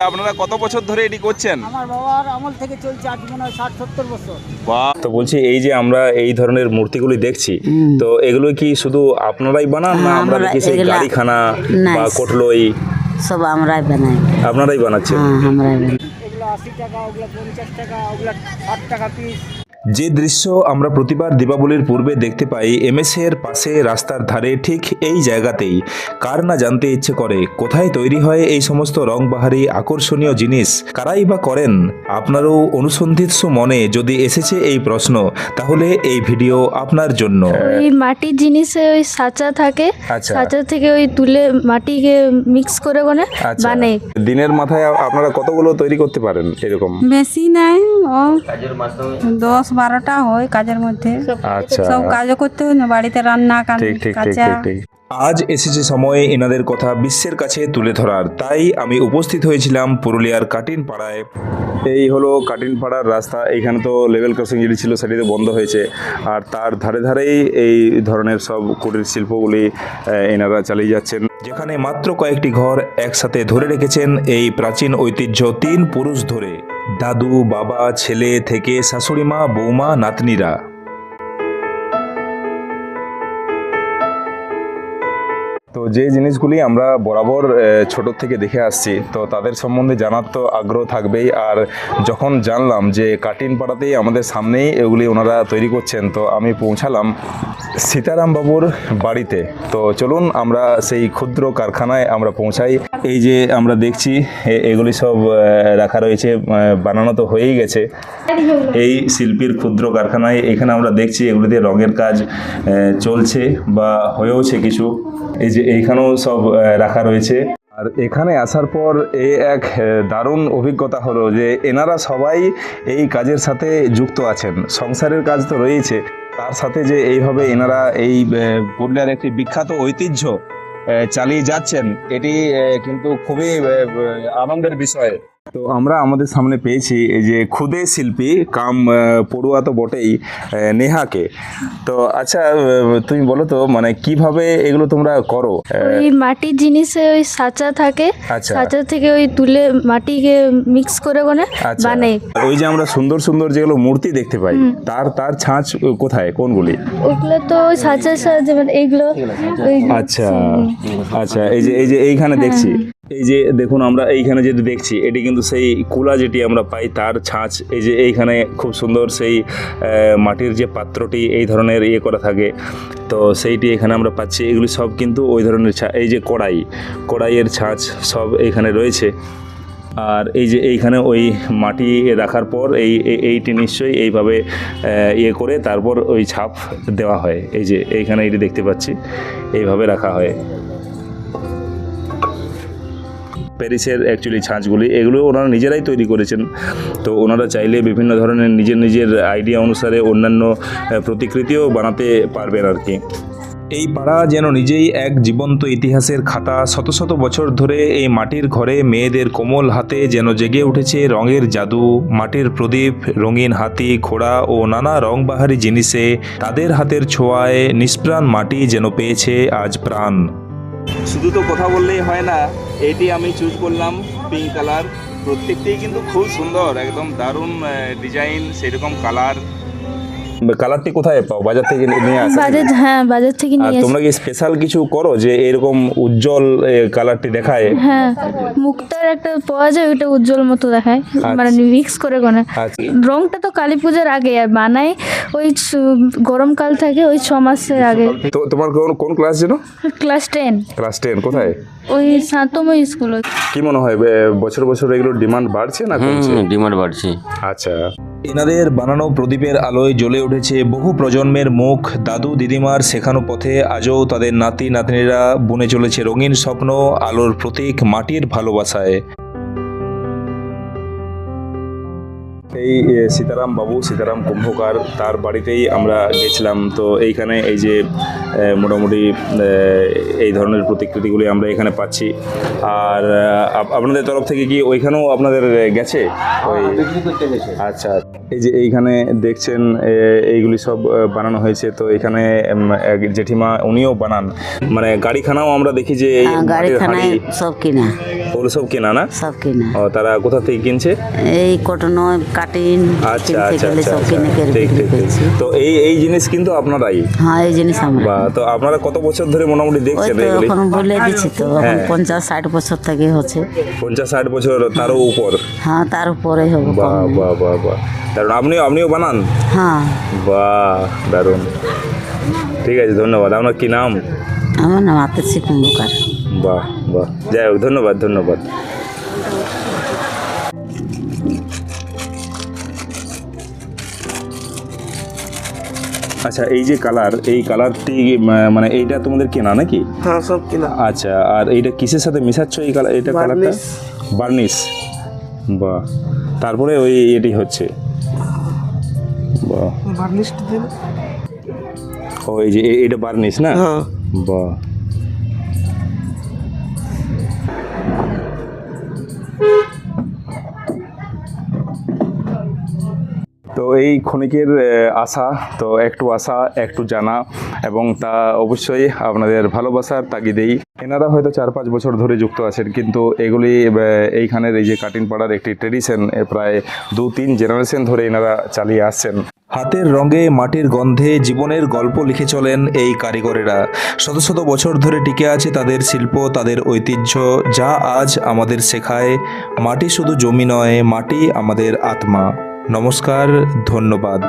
আপনারা কত বছর ধরে এটি করছেন? আমার বাবার আমল থেকে চলছে আজ মনে হয় ষাট সত্তর বছর। বাহ তো বলছি এই যে আমরা এই ধরনের মূর্তিগুলি দেখছি তো এগুলো কি শুধু আপনারাই বানান না হ্যাঁ, আমরা দেখি সেই গাড়িখানা বা কোটলই? সব আমরাই বানাই। আপনারাই বানাচ্ছেন? হ্যাঁ আমরাই বানাই। এগুলো আশি টাকা ওগুলো পঞ্চাশ টাকা ওগুলো ষাট টাকা পিস যে দৃশ্য আমরা প্রতিবার দীপাবলির পূর্বে দেখতে পাই এমএসএর পাশে রাস্তার ধারে ঠিক এই জায়গাতেই। কার না জানতে ইচ্ছে করে কোথায় তৈরি হয় এই সমস্ত রংবাহারি আকর্ষণীয় জিনিস? কারাই বা করেন? আপনারও অনুসন্ধিৎসু মনে যদি এসেছে এই প্রশ্ন তাহলে এই ভিডিও আপনার জন্য। ওই মাটির জিনিসে ওই সাঁচা থাকে আচ্ছা। সাঁচা থেকে ওই তুলে মাটিকে মিক্স করে কোনে আচ্ছা। দিনের মাথায় আপনারা কতগুলো তৈরি করতে পারেন এরকম? বেশি নাই ও দশ বারোটা হয় কাজের মধ্যে। আচ্ছা। সব কাজও করতে হয় না বাড়িতে রান্না ঠিক ঠিক ঠিক কাঁচা। ঠিক ঠিক আজ এসেছে সময়ে এনাদের কথা বিশ্বের কাছে তুলে ধরার। তাই আমি উপস্থিত হয়েছিলাম পুরুলিয়ার কাটিন পাড়ায় এই হলো কাটিন পাড়ার রাস্তা। এইখানে তো লেভেল ক্রসিং যেটি ছিল সেটি তো বন্ধ হয়েছে। আর তার ধারে ধারেই এই ধরনের সব কুটির শিল্পগুলি আহ, এনারা চালিয়ে যাচ্ছেন। যেখানে মাত্র কয়েকটি ঘর একসাথে ধরে রেখেছেন এই প্রাচীন ঐতিহ্য তিন পুরুষ ধরে। দাদু বাবা ছেলে থেকে শাশুড়ি মা বৌমা নাতনিরা। যে জিনিসগুলি আমরা বরাবর ছোট থেকে দেখে আসছি, তো তাদের সম্বন্ধে জানার তো আগ্রহ থাকবেই। আর যখন জানলাম যে কাটিন পাড়াতেই আমাদের সামনেই এগুলি ওনারা তৈরি করছেন, তো আমি পৌঁছালাম সীতারাম বাবুর বাড়িতে। তো চলুন আমরা সেই ক্ষুদ্র কারখানায় আমরা পৌঁছাই। এই যে আমরা দেখছি এগুলি সব রাখা রয়েছে বানানো তো হয়েই গেছে। এই শিল্পীর ক্ষুদ্র কারখানায় এখানে আমরা দেখছি এগুলিতে রঙের কাজ চলছে বা হয়েওছে কিছু। এই যে এইখানেও সব রাখা রয়েছে। আর এখানে আসার পর এ এক দারুণ অভিজ্ঞতা হলো যে এনারা সবাই এই কাজের সাথে যুক্ত আছেন। সংসারের কাজ তো রয়েছে। তার সাথে যে এইভাবে এনারা এই পুরুলিয়ার একটি বিখ্যাত ঐতিহ্য চালিয়ে যাচ্ছেন, এটি কিন্তু খুবই আনন্দের বিষয়। তো আমরা আমাদের সামনে পেয়েছি এই যে খুদে শিল্পী কাম পড়ুয়া তো বটেই নেহাকে। তো আচ্ছা তুমি বলো তো মানে কীভাবে এগুলো তোমরা করো? ওই মাটির জিনিসে ওই সাঁচা থাকে। আচ্ছা। সাঁচা থেকে ওই তুলে মাটিকে মিক্স করে কোনে আচ্ছা। বানাই। ওই যে আমরা সুন্দর সুন্দর যেগুলো মূর্তি দেখতে পাই তার তার ছাঁচ কোথায়? কোনগুলি? ওগুলো তো ওই সাঁচার সাহায্যে মানে এইগুলো আচ্ছা। আচ্ছা এই যে এই যে এইখানে দেখছি। এই যে দেখুন আমরা এইখানে যেটি দেখছি, এটি কিন্তু সেই কুলা যেটি আমরা পাই, তার ছাঁচ। এই যে এইখানে খুব সুন্দর সেই মাটির যে পাত্রটি, এই ধরনের ইয়ে করা থাকে। তো সেইটি এখানে আমরা পাচ্ছি। এগুলি সব কিন্তু ওই ধরনের এই যে কড়াই, কড়াইয়ের ছাঁচ সব এইখানে রয়েছে। আর এই যে এইখানে ওই মাটি রাখার পর এই- এইটি নিশ্চয়ই এইভাবে ইয়ে করে তারপর ওই ছাপ দেওয়া হয়। এই যে এইখানে এটি দেখতে পাচ্ছি, এইভাবে রাখা হয়। প্যারিসের অ্যাকচুয়ালি ছাঁচগুলি, এগুলো ওনারা নিজেরাই তৈরি করেছেন। তো ওনারা চাইলে বিভিন্ন ধরনের নিজের নিজের আইডিয়া অনুসারে অন্যান্য প্রতিকৃতিও বানাতে পারবেন আর কি। এই পাড়া যেন নিজেই এক জীবন্ত ইতিহাসের খাতা। শত শত বছর ধরে এই মাটির ঘরে মেয়েদের কোমল হাতে যেন জেগে উঠেছে রঙের জাদু। মাটির প্রদীপ, রঙিন হাতি, ঘোড়া ও নানা রংবাহারি জিনিসে তাদের হাতের ছোঁয়ায় নিষ্প্রাণ মাটি যেন পেয়েছে আজ প্রাণ। শুধু তো কথা বললেই হয় না এটি আমি চুজ করলাম পিঙ্ক কালার প্রত্যেকটিই কিন্তু খুব সুন্দর, একদম দারুণ ডিজাইন সেরকম কালার কালারটি কোথায় পাও? বাজার থেকে নিয়ে আসো বাজার হ্যাঁ বাজার থেকে নিয়ে আসি। তোমরা কি স্পেশাল কিছু করো যে এরকম উজ্জ্বল কালারটি দেখায়? হ্যাঁ মুক্তার একটা পাওয়া যায় ওইটা উজ্জ্বল মতো দেখায়। মানে মিক্স করে কোনে আচ্ছা। রংটা তো কালী পূজার আগে আর বানাই ওই গরমকাল থাকে ওই ছ মাসের আগে। তো তোমার কোন কোন ক্লাস যেন? ক্লাস টেন ক্লাস টেন কোথায়? ওই সাতম স্কুল কি মনে হয় বছর বছর এগুলো ডিমান্ড বাড়ছে না কমছে? ডিমান্ড বাড়ছে। আচ্ছা। এনাদের বানানো প্রদীপের আলোয় জ্বলে উঠেছে বহু প্রজন্মের মুখ। দাদু দিদিমার শেখানো পথে আজও তাদের নাতি নাতনিরা বুনে চলেছে রঙিন স্বপ্ন, আলোর প্রতীক, মাটির ভালোবাসায়। এই সীতারাম বাবু সীতারাম কুম্ভকার তার বাড়িতেই আমরা গেছিলাম। তো এইখানে এই যে মোটামুটি এই ধরনের প্রতিকৃতিগুলি আমরা এখানে পাচ্ছি। আর আপনাদের তরফ থেকে কি ওইখানেও আপনাদের গেছে? ওই আচ্ছা এই যে এইখানে দেখছেন এইগুলি সব বানানো হয়েছে। তো এখানে জেঠিমা উনিও বানান। মানে গাড়িখানাও আমরা দেখি যে এই হ্যাঁ, সব কিনা। ওগুলো সব কেনা না? সব কিনা। ও তারা কোথা থেকে কিনছে? এই কটন কাটিন আচ্ছা কিনতে আচ্ছা গেলে সব। কিনে করে বিক্রি ঠিক ঠিক করছি তো এই এই জিনিস কিন্তু আপনারাই। হ্যাঁ এই জিনিস আমরা। তো আপনারা কত বছর ধরে মোটামুটি দেখছেন এগুলি? এখন বলে দিচ্ছি তো এখন হ্যাঁ। পঞ্চাশ ষাট বছর থেকে হচ্ছে। পঞ্চাশ ষাট বছর তারও উপর। হ্যাঁ তার উপরে হবে বাহ বাহ বাহ বাহ দারুণ আপনিও আপনিও বানান? হ্যাঁ। বাহ দারুণ। ঠিক আছে ধন্যবাদ। আপনার কি নাম? আমার নাম আতেছি কুম্ভকার। বাহ বাহ। যাই হোক ধন্যবাদ ধন্যবাদ। আচ্ছা এই যে কালার এই কালারটি মানে এইটা তোমাদের কেনা নাকি? হ্যাঁ সব কেনা। আচ্ছা আর এইটা কিসের সাথে মেশাচ্ছ এই কালার এটা কালারটা? বার্নিশ। বাহ। তারপরে ওই এটি হচ্ছে। বাহ। বার্নিশ দিন ও এই যে এটা বার্নিশ না? হ্যাঁ। বাহ। এই ক্ষণিকের আশা, তো একটু আশা, একটু জানা এবং তা অবশ্যই আপনাদের ভালোবাসার তাগিদেই। এনারা হয়তো চার পাঁচ বছর ধরে যুক্ত আছেন, কিন্তু এগুলি এইখানের এই যে কাটিন পাড়ার একটি ট্রেডিশন প্রায় দু তিন জেনারেশন ধরে এনারা চালিয়ে আসছেন। হাতের রঙে মাটির গন্ধে জীবনের গল্প লিখে চলেন এই কারিগরেরা। শত শত বছর ধরে টিকে আছে তাদের শিল্প, তাদের ঐতিহ্য, যা আজ আমাদের শেখায়। মাটি শুধু জমি নয়, মাটি আমাদের আত্মা। নমস্কার ধন্যবাদ।